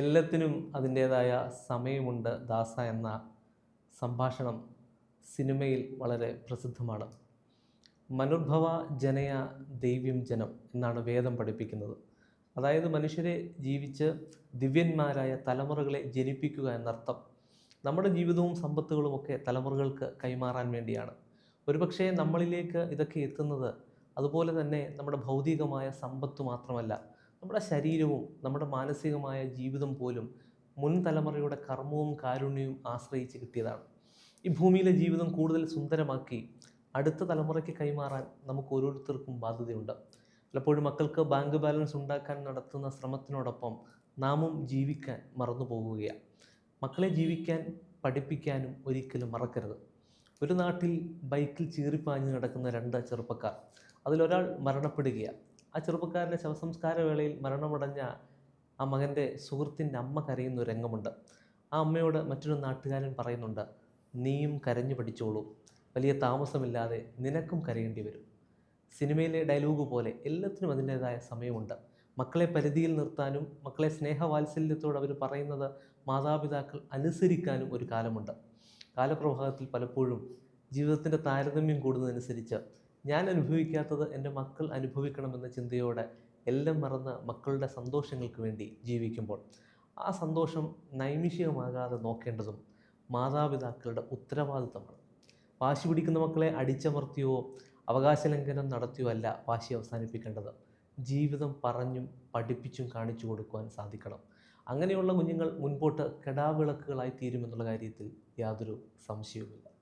എല്ലാത്തിനും അതിന്റേതായ സമയമുണ്ട് ദാസ എന്ന സംഭാഷണം സിനിമയിൽ വളരെ പ്രസിദ്ധമാണ്. മനുർഭവ ജനയ ദൈവ്യം ജനം എന്നാണ് വേദം പഠിപ്പിക്കുന്നത്. അതായത് മനുഷ്യരെ ജീവിച്ച് ദിവ്യന്മാരായ തലമുറകളെ ജനിപ്പിക്കുക എന്നർത്ഥം നമ്മുടെ ജീവിതവും സമ്പത്തുകളുമൊക്കെ തലമുറകൾക്ക് കൈമാറാൻ വേണ്ടിയാണ്. ഒരുപക്ഷെ നമ്മളിലേക്ക് ഇതൊക്കെ എത്തുന്നത് അതുപോലെ തന്നെ നമ്മുടെ ഭൗതികമായ സമ്പത്ത് മാത്രമല്ല നമ്മുടെ ശരീരവും നമ്മുടെ മാനസികമായ ജീവിതം പോലും മുൻ തലമുറയുടെ കർമ്മവും കാരുണ്യവും ആശ്രയിച്ച് കിട്ടിയതാണ്. ഈ ഭൂമിയിലെ ജീവിതം കൂടുതൽ സുന്ദരമാക്കി അടുത്ത തലമുറയ്ക്ക് കൈമാറാൻ നമുക്ക് ഓരോരുത്തർക്കും ബാധ്യതയുണ്ട്. പലപ്പോഴും മക്കൾക്ക് ബാങ്ക് ബാലൻസ് ഉണ്ടാക്കാൻ നടത്തുന്ന ശ്രമത്തിനോടൊപ്പം നാമും ജീവിക്കാൻ മറന്നു പോകുകയാണ്. മക്കളെ ജീവിക്കാൻ പഠിപ്പിക്കാനും ഒരിക്കലും മറക്കരുത്. ഒരു നാട്ടിൽ ബൈക്കിൽ ചീറിപ്പാഞ്ഞ് നടക്കുന്ന രണ്ട് ചെറുപ്പക്കാർ അതിലൊരാൾ മരണപ്പെടുകയാണ്. ആ ചെറുപ്പക്കാരന്റെ ശവസംസ്കാര വേളയിൽ മരണമടഞ്ഞ ആ മകന്റെ സുഹൃത്തിന്റെ അമ്മ കരയുന്ന ഒരു രംഗമുണ്ട്. ആ അമ്മയോട് മറ്റൊരു നാട്ടുകാരൻ പറയുന്നുണ്ട് നീയും കരഞ്ഞു പഠിച്ചോളൂ. വലിയ താമസമില്ലാതെ നിനക്കും കരയേണ്ടി വരും. സിനിമയിലെ ഡയലോഗ് പോലെ എല്ലാത്തിനും അതിന്റേതായ സമയമുണ്ട്. മക്കളെ പരിധിയിൽ നിർത്താനും മക്കളെ സ്നേഹവാത്സല്യത്തോട് അവർ പറയുന്നത് മാതാപിതാക്കൾ അനുസരിക്കാനും ഒരു കാലമുണ്ട്. കാലപ്രവാഹത്തിൽ പലപ്പോഴും ജീവിതത്തിന്റെ താരതമ്യം കൂടുന്നതനുസരിച്ച് ഞാൻ അനുഭവിക്കാത്തത് എന്റെ മക്കൾ അനുഭവിക്കണമെന്ന ചിന്തയോടെ എല്ലാം മറന്ന് മക്കളുടെ സന്തോഷങ്ങൾക്ക് വേണ്ടി ജീവിക്കുമ്പോൾ. ആ സന്തോഷം നൈമിഷികമാകാതെ നോക്കേണ്ടതും മാതാപിതാക്കളുടെ ഉത്തരവാദിത്തമാണ്. വാശി പിടിക്കുന്ന മക്കളെ അടിച്ചമർത്തിയോ അവകാശ ലംഘനം നടത്തിയോ അല്ല വാശി അവസാനിപ്പിക്കേണ്ടത്. ജീവിതം പറഞ്ഞും പഠിപ്പിച്ചും കാണിച്ചു കൊടുക്കുവാൻ സാധിക്കണം. അങ്ങനെയുള്ള കുഞ്ഞുങ്ങൾ മുൻപോട്ട് കെടാവിളക്കുകളായി തീരുമെന്നുള്ള കാര്യത്തിൽ യാതൊരു സംശയവുമില്ല.